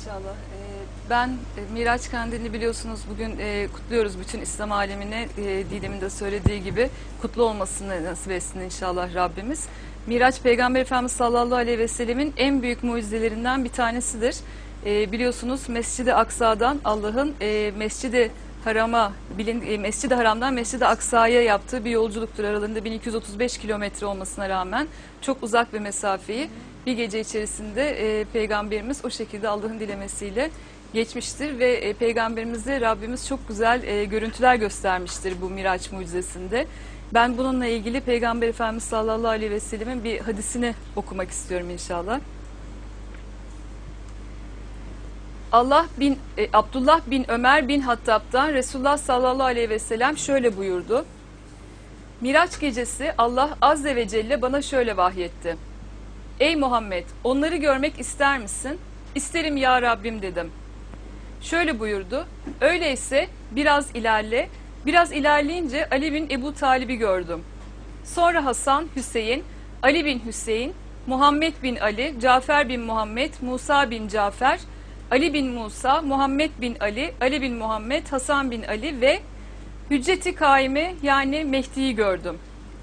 İnşallah. Ee, Ben e, Miraç Kandilini biliyorsunuz bugün e, kutluyoruz bütün İslam alemine. Didem'in de söylediği gibi kutlu olmasını nasip etsin inşallah Rabbimiz. Miraç Peygamber Efendimiz sallallahu aleyhi ve sellemin en büyük mucizelerinden bir tanesidir. E, Biliyorsunuz Mescid-i Aksa'dan Allah'ın Mescid-i Haram'a, Mescid-i Haram'dan Mescid-i Aksa'ya yaptığı bir yolculuktur. Aralarında 1235 kilometre olmasına rağmen çok uzak bir mesafeyi bir gece içerisinde e, Peygamberimiz o şekilde Allah'ın dilemesiyle geçmiştir ve e, Peygamberimize Rabbimiz çok güzel e, görüntüler göstermiştir bu Miraç mucizesinde. Ben bununla ilgili Peygamber Efendimiz sallallahu aleyhi ve sellemin bir hadisini okumak istiyorum inşallah. Allah bin e, Abdullah bin Ömer bin Hattab'dan Resulullah sallallahu aleyhi ve sellem şöyle buyurdu. Miraç gecesi Allah azze ve celle bana şöyle vahyetti. Ey Muhammed onları görmek ister misin? İsterim ya Rabbim dedim. Şöyle buyurdu. Öyleyse biraz ilerle. Biraz ilerleyince Ali bin Ebu Talib'i gördüm. Sonra Hasan, Hüseyin, Ali bin Hüseyin, Muhammed bin Ali, Cafer bin Muhammed, Musa bin Cafer, Ali bin Musa, Muhammed bin Ali, Ali bin Muhammed, Hasan bin Ali ve Hücceti Kaime yani Mehdi'yi gördüm.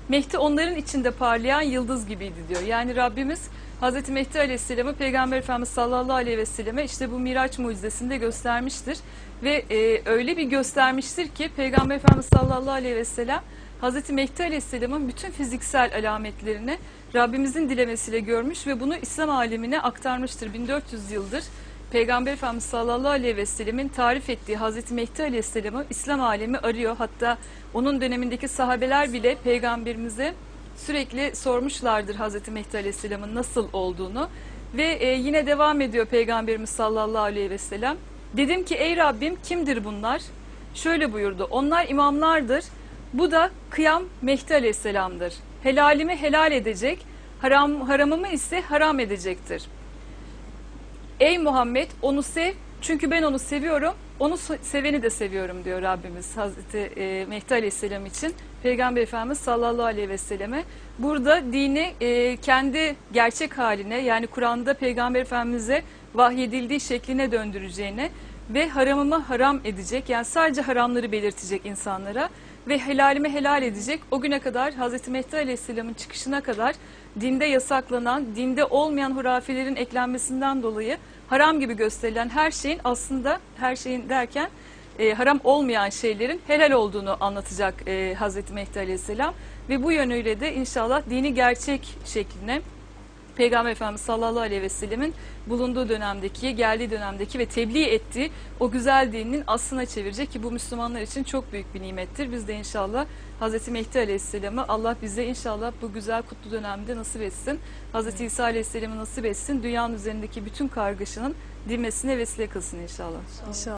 Mehdi onların içinde parlayan yıldız gibiydi diyor. Yani Rabbimiz Hazreti Mehdi Aleyhisselam'ı Peygamber Efendimiz sallallahu aleyhi ve selleme işte bu Miraç mucizesinde göstermiştir. Ve e, öyle bir göstermiştir ki Peygamber Efendimiz sallallahu aleyhi ve sellem Hazreti Mehdi Aleyhisselam'ın bütün fiziksel alametlerini Rabbimizin dilemesiyle görmüş ve bunu İslam alemine aktarmıştır. 1400 yıldır Peygamber Efendimiz sallallahu aleyhi ve sellemin tarif ettiği Hazreti Mehdi aleyhisselamı İslam alemi arıyor. Hatta onun dönemindeki sahabeler bile peygamberimize sürekli sormuşlardır Hazreti Mehdi aleyhisselamın nasıl olduğunu. Ve e, yine devam ediyor Peygamberimiz sallallahu aleyhi ve sellem. Dedim ki ey Rabbim kimdir bunlar? Şöyle buyurdu. Onlar imamlardır. Bu da kıyam Mehdi aleyhisselamdır. Helalimi helal edecek, haram, haramımı ise haram edecektir. Ey Muhammed onu sev çünkü ben onu seviyorum. Onu se- seveni de seviyorum diyor Rabbimiz Hazreti e, Mehdi Aleyhisselam için. Peygamber Efendimiz sallallahu aleyhi ve selleme. Burada dini e, kendi gerçek haline yani Kur'an'da Peygamber Efendimiz'e vahyedildiği şekline döndüreceğine ve haramımı haram edecek yani sadece haramları belirtecek insanlara ve helalimi helal edecek. O güne kadar Hazreti Mehdi Aleyhisselam'ın çıkışına kadar dinde yasaklanan, dinde olmayan hurafelerin eklenmesinden dolayı haram gibi gösterilen her şeyin aslında her şeyin derken e, haram olmayan şeylerin helal olduğunu anlatacak e, Hazreti Mehdi Aleyhisselam ve bu yönüyle de inşallah dini gerçek şekline Peygamber Efendimiz sallallahu aleyhi ve sellemin bulunduğu dönemdeki, geldiği dönemdeki ve tebliğ ettiği o güzel dininin aslına çevirecek ki bu Müslümanlar için çok büyük bir nimettir. Biz de inşallah Hazreti Mehdi Aleyhisselam'ı Allah bize inşallah bu güzel kutlu dönemde nasip etsin. Hazreti İsa Aleyhisselam'ı nasip etsin. Dünyanın üzerindeki bütün kargaşanın dinmesine vesile kılsın inşallah. İnşallah.